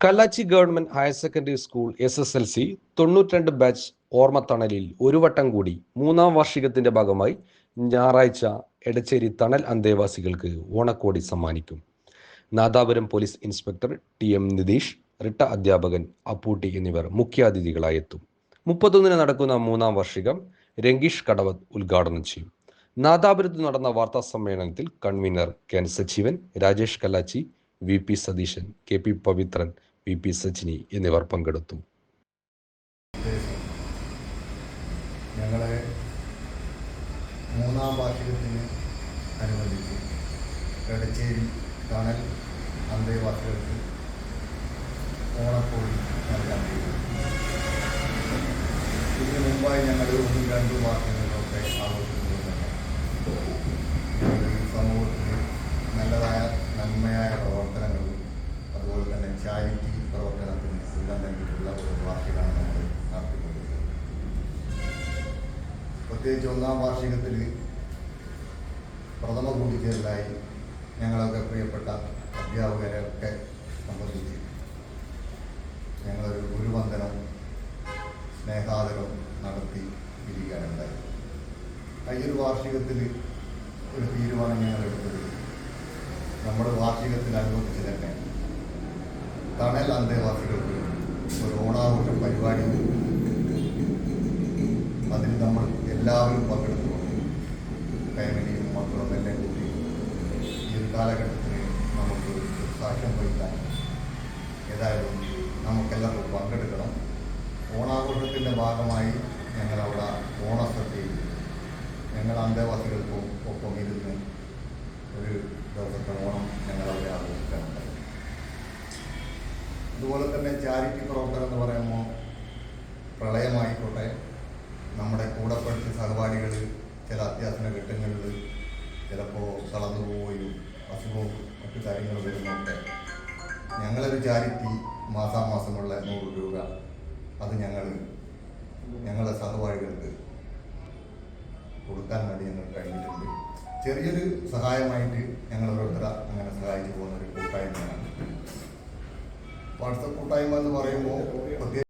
Kallachi government higher secondary school S S L C തൊണ്ണൂറ്റിരണ്ട് batch ഓർമ്മത്തണലിൽ ഒരു വട്ടം കൂടി മൂന്നാം വാർഷികത്തിന്റെ ഭാഗമായി ഞായറാഴ്ച എടച്ചേരി തണൽ അന്തേവാസികൾക്ക് ഓണക്കോടി സമ്മാനിക്കും. Nadapuram police inspector T M Nitheesh റിട്ട അധ്യാപകൻ അപ്പൂട്ടി എന്നിവർ മുഖ്യാതിഥികളായി എത്തും. മുപ്പത്തൊന്നിന് നടക്കുന്ന മൂന്നാം വാർഷികം രംഗീഷ് കടവത് ഉദ്ഘാടനം ചെയ്യും. നാദാപുരത്ത് നടന്ന വാർത്താ സമ്മേളനത്തിൽ convener K Sajeevan Rajesh Kallachi V P Satheesan K P Pavithran V P Sachini എന്നിവർ പങ്കെടുത്തു. ഞങ്ങളെ മൂന്നാം മുമ്പായി ഞങ്ങൾ ഒന്നും രണ്ടും വാർഷികങ്ങളൊക്കെ ആഘോഷിക്കുന്നത് തന്നെ നല്ലതായ നന്മയായ പ്രവർത്തനങ്ങളും അതുപോലെ തന്നെ ചാരിറ്റി പ്രവർത്തനത്തിന് എല്ലാം ഒരു വാർഷികമാണ് നമ്മൾ നടത്തിക്കൊണ്ടിരിക്കുന്നത്. പ്രത്യേകിച്ച് ഒന്നാം വാർഷികത്തിൽ പ്രഥമ കൂടിച്ചേരലായി ഞങ്ങളൊക്കെ പ്രിയപ്പെട്ട അധ്യാപകരെ ഒക്കെ സംബന്ധിച്ച് ഞങ്ങളൊരു ഗുരുവന്ദനം സ്നേഹാദരം നടത്തി ഇരിക്കാനുണ്ടായി ഈ വാർഷികത്തിൽ ഒരു തീരുമാനം ഞങ്ങൾ എടുത്തത് നമ്മുടെ വാർഷികത്തിനനുബന്ധിച്ച് തന്നെ തണൽ അന്തേവാസികൾക്ക് ഒരു ഓണാഘോഷ പരിപാടി അതിൽ നമ്മൾ എല്ലാവരും പങ്കെടുത്തുകൊണ്ട് ഫാമിലിയും മക്കളും എല്ലാം കൂടി ഈ ഒരു നമുക്ക് സാക്ഷ്യം വഹിക്കാൻ ഏതായാലും നമുക്കെല്ലാവർക്കും പങ്കെടുക്കണം. ഓണാഘോഷത്തിന്റെ ഭാഗമായി ഞങ്ങളവിടെ ഓണസദ്യയിൽ ഞങ്ങൾ അന്തേവാസികൾക്കും ഒപ്പം ഇരുന്ന് ഒരു ദിവസത്തെ ഓണം ഞങ്ങളവിടെ ആഘോഷിക്കാറുണ്ട് അതുപോലെ തന്നെ ചാരിറ്റി പ്രവർത്തനം എന്ന് പറയുമ്പോൾ പ്രളയമായിക്കോട്ടെ നമ്മുടെ കൂടെ പഠിച്ച സഹപാഠികൾ ചില അത്യാസന ഘട്ടങ്ങളിൽ ചിലപ്പോൾ തളർന്നു പോവുകയും അസുഖവും മറ്റു കാര്യങ്ങൾ വരുന്നൊക്കെ ഞങ്ങളൊരു ചാരിറ്റി മാസാമാസമുള്ള നൂറ് രൂപ. അത് ഞങ്ങൾ ഞങ്ങളുടെ സഹപാഠികൾക്ക് കൊടുക്കാൻ വേണ്ടി ഞങ്ങൾ കഴിഞ്ഞിട്ടുണ്ട്. ചെറിയൊരു സഹായമായിട്ട് ഓരോരുത്തർ അങ്ങനെ സഹായിച്ചു പോകുന്ന ഒരു കൂട്ടായ്മയാണ് വാട്സപ്പ് കൂട്ടായ്മ എന്ന് പറയുമ്പോൾ പ്രത്യേക